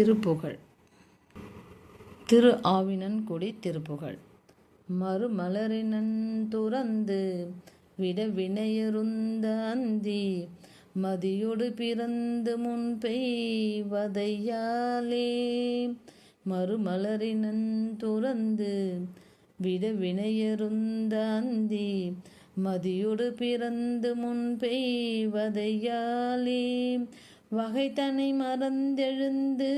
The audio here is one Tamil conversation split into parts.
திருப்புகழ். திரு ஆவினன்குடி திருப்புகழ். மறுமலரினன் துறந்து விட வினையருந்த அந்தி மதியோடு பிறந்து முன் பெய்வதையாலே மறுமலரினன் துறந்து விட வினையருந்த அந்தி மதியோடு பிறந்து முன் பெய்வதையாலே வகைதனை மறந்தெழுந்து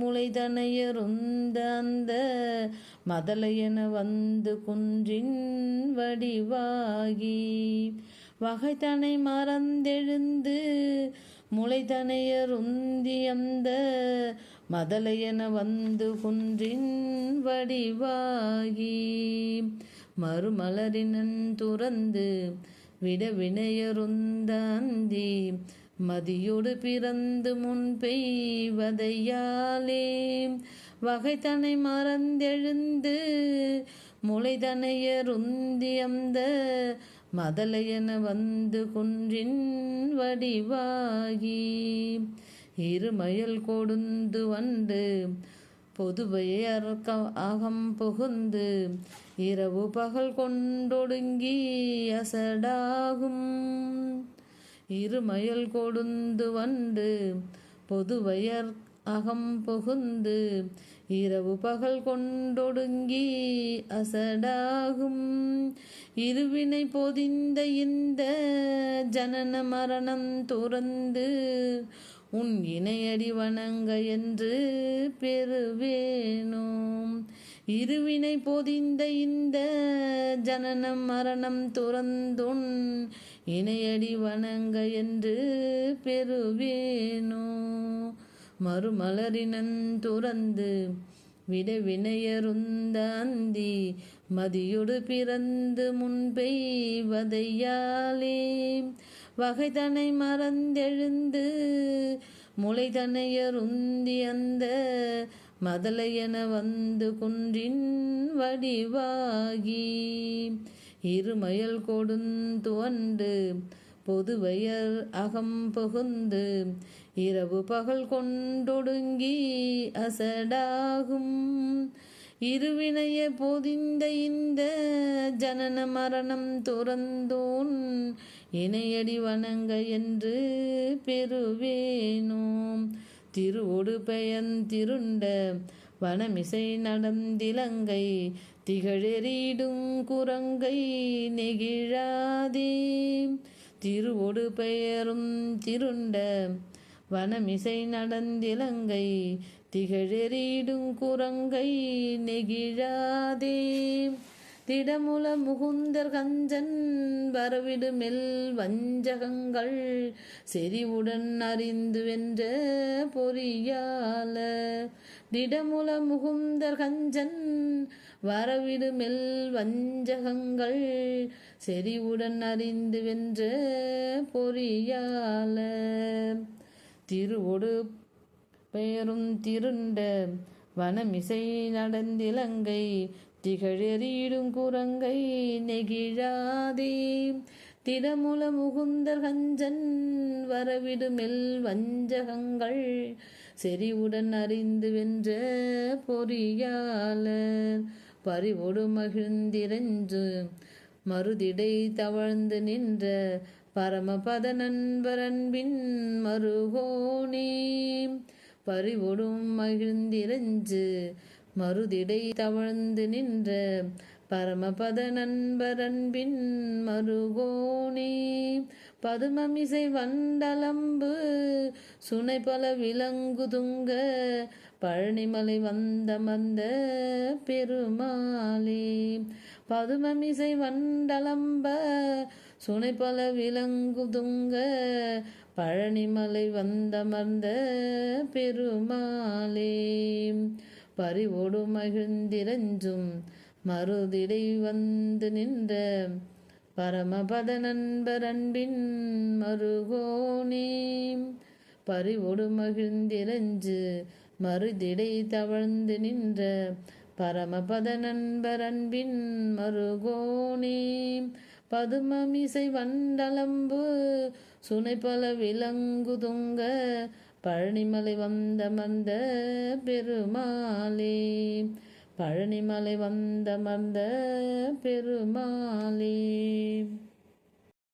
முளைதனையருந்த அந்த மதலையென வந்து குன்றின் வடிவாகி. வகைதனை மறந்தெழுந்து முளைதனையருந்தி அந்த மதலையென வந்து குன்றின் வடிவாகி. மறுமலரினன் துறந்து விட வினையருந்தாந்தி மதியோடு பிறந்து முன் பெய்வதையாலே வகைத்தனை மறந்தெழுந்து முளைதனையருந்தி அந்த மதலையென வந்து குன்றின் வடிவாகி இருமயல் கொடுந்து வண்டு அறக்க அகம் புகுந்து இரவு பகல் கொண்டொடுங்கி அசடாகும். இருமயல் கொடுந்து வண்டு பொதுவயர் அகம் புகுந்து இரவு பகல் கொண்டொடுங்கி அசடாகும். இருவினை பொதிந்த இந்த ஜனன மரணம் துறந்து உன் இணையடி வணங்க என்று பெறுவேனோம் இருவினை பொதிந்த இந்த ஜனனம் மரணம் துறந்துன் இணையடி வணங்க என்று பெறுவேனோ? மறுமலரினன் துறந்து விட வினையருந்த அந்தி மதியொடு பிறந்து முன்பெய்வதையாலே வகைதனை மறந்தெழுந்து முளைதனையருந்தி அந்த மதலையென வந்து குன்றின் வடிவாகி. இருமயல் கொடுந்துவண்டு பொதுவையர் அகம் புகுந்து இரவு பகல் கொண்டொடுங்கி அசடாகும். இருவினைய பொதிந்த இந்த ஜனன மரணம் துறந்தோன் இணையடி வணங்க என்று பெறுவேனோம். திருவொடு பெயந்திருண்ட வனமிசை நடந்திலங்கை திகழறிடும் குரங்கை நெகிழாதே. திருவொடு பெயரும் திருண்ட வனமிசை நடந்திலங்கை திகழறிடும் குரங்கை நெகிழாதே. திடமுல முகுந்தர் கஞ்சன் வரவிடு மெல் வஞ்சகங்கள் செறிவுடன் அறிந்து வென்ற பொறியால திடமுல முகுந்தர் கஞ்சன் வரவிடு மெல் வஞ்சகங்கள் செறிவுடன் அறிந்து வென்ற பொறியால திருவொடு பெயரும் திருண்ட வனமிசை நடந்திலங்கை திகழெறியிடும் குரங்கை நெகிழாதே. திடமுல முகுந்தர் கஞ்சன் வரவிடு மெல் வஞ்சகங்கள் செறிவுடன் அறிந்து வென்ற பொறியாளர். பறிவோடு மகிழ்ந்திரஞ்சு மறுதிடை தவழ்ந்து நின்ற பரமபத நண்பரன்பின் மருகோணி பறிவொடும் மகிழ்ந்திரஞ்சு மறுதிடை தவழ்ந்து நின்ற பரமபத நண்பரன்பின் மருகோணே பதுமமிசை வண்டலம்பு சுனை பல விலங்குதுங்க பழனிமலை வந்த மந்த பெருமாளே. பதுமமிசை வண்டலம்ப சுனை பல விலங்குதுங்க பழனிமலை வந்தமர்ந்த பெருமாளே. பறிவோடு மகிழ்ந்திரஞ்சும் மறுதிடை வந்து நின்ற பரமபத நண்பரன்பின் மருகோனே. பறிவொடு மகிழ்ந்திரஞ்சு மறுதிடை தவழ்ந்து நின்ற பரமபத நண்பர் அன்பின் மருகோனே. பதுமமிசை வண்டலம்பு சுனை பல விலங்குதுங்க பழனிமலை வந்த மந்த பெருமாளே. பழனிமலை வந்தமர்ந்த பெருமாளே.